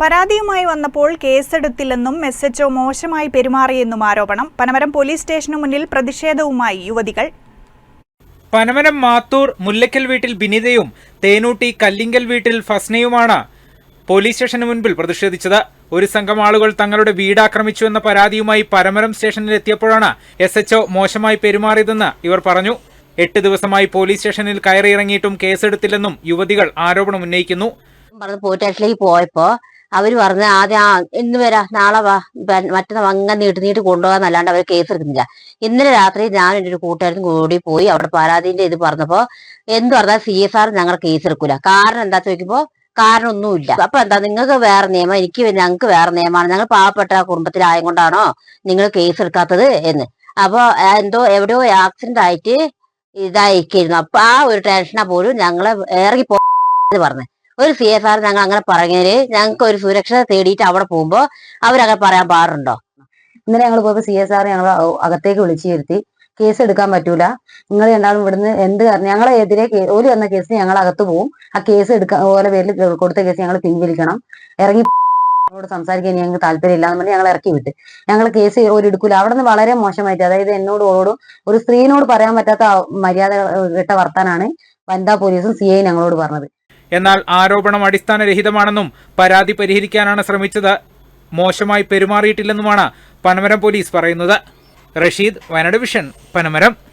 പരാതിയുമായി വന്നപ്പോൾ കേസെടുത്തില്ലെന്നും S H O മോശമായി പെരുമാറിയെന്നും ആരോപണം. പനമരം പോലീസ് സ്റ്റേഷനു മുന്നിൽ പ്രതിഷേധവുമായി യുവതികൾ. പനമരം മാത്തൂർ മുല്ലയ്ക്കൽ വീട്ടിൽ ബിനിതയും തേനൂട്ടി കല്ലിങ്കൽ വീട്ടിൽ ഫസ്നയുമാണ് പോലീസ് സ്റ്റേഷന് മുൻപിൽ പ്രതിഷേധിച്ചത്. ഒരു സംഘം ആളുകൾ തങ്ങളുടെ വീട് ആക്രമിച്ചു എന്ന പരാതിയുമായി പരമരം സ്റ്റേഷനിൽ എത്തിയപ്പോഴാണ് എസ് എച്ച്ഒ മോശമായി പെരുമാറിയതെന്ന് ഇവർ പറഞ്ഞു. എട്ട് ദിവസമായി പോലീസ് സ്റ്റേഷനിൽ കയറിയിറങ്ങിയിട്ടും കേസെടുത്തില്ലെന്നും യുവതികൾ ആരോപണം ഉന്നയിക്കുന്നു. പോയപ്പോ അവർ പറഞ്ഞ ആദ്യം ആ ഇന്ന് വരാ നാളെ വാ മറ്റന്ന അങ്ങനെ നീട്ടി നീട്ടി കൊണ്ടുപോകാന്നല്ലാണ്ട് അവർ കേസ് എടുക്കുന്നില്ല. ഇന്നലെ രാത്രി ഞാൻ എന്റെ ഒരു കൂട്ടുകാരനും കൂടി പോയി അവിടെ പരാതിന്റെ ഇത് പറഞ്ഞപ്പോ എന്ത് പറഞ്ഞാൽ സി എസ് ആർ ഞങ്ങൾ കേസ് എടുക്കൂല. കാരണം എന്താ ചോദിക്കുമ്പോ കാരണം ഒന്നുമില്ല അപ്പൊ എന്താ നിങ്ങൾക്ക് വേറെ നിയമം എനിക്ക് ഞങ്ങൾക്ക് വേറെ നിയമമാണ്. ഞങ്ങൾ പാവപ്പെട്ട കുടുംബത്തിലായത് കൊണ്ടാണോ നിങ്ങൾ കേസ് എടുക്കാത്തത് എന്ന്. അപ്പൊ എന്തോ എവിടെയോ ആക്സിഡന്റ് ആയിട്ട് ഇതായിരിക്കുന്നു അപ്പൊ ആ ഒരു ടെൻഷനാ പോലും ഞങ്ങളെ ഇറങ്ങി പോ പറഞ്ഞു. ഒരു സി എസ് ആർ ഞങ്ങൾ അങ്ങനെ പറഞ്ഞാൽ ഞങ്ങൾക്ക് ഒരു സുരക്ഷ തേടിയിട്ട് അവിടെ പോകുമ്പോ അവരങ്ങനെ പറയാൻ പാടുണ്ടോ? ഇന്നലെ ഞങ്ങൾ പോയപ്പോൾ സി എസ് ആർ ഞങ്ങൾ അകത്തേക്ക് വിളിച്ചു വരുത്തി കേസ് എടുക്കാൻ പറ്റൂല. നിങ്ങൾ രണ്ടാളും ഇവിടുന്ന് എന്ത് കാരണം ഞങ്ങളെ എതിരെ ഒരു ഓൽ വന്ന കേസിന് ഞങ്ങൾ അകത്ത് പോവും. ആ കേസ് എടുക്കാൻ ഓരോ പേരിൽ കൊടുത്ത കേസ് ഞങ്ങൾ പിൻവലിക്കണം. ഇറങ്ങി ോട് സംസാരിക്കാൻ ഞങ്ങൾക്ക് താല്പര്യമില്ല എന്ന് പറഞ്ഞ് ഞങ്ങൾ ഇറക്കി വിട്ട്. ഞങ്ങൾ കേസ് ഒരു എടുക്കൂല. അവിടെ നിന്ന് വളരെ മോശമായിട്ട് അതായത് എന്നോട് ഓളോടും ഒരു സ്ത്രീനോട് പറയാൻ പറ്റാത്ത മര്യാദ കെട്ട വർത്താനാണ് വനിതാ പോലീസും സി ഐ ഞങ്ങളോട് പറഞ്ഞത്. എന്നാൽ ആരോപണം അടിസ്ഥാനരഹിതമാണെന്നും പരാതി പരിഹരിക്കാനാണ് ശ്രമിച്ചത്. മോശമായി പെരുമാറിയിട്ടില്ലെന്നുമാണ് പനമരം പോലീസ് പറയുന്നത്. റഷീദ് വയനാട് വിഷൻ പനമരം.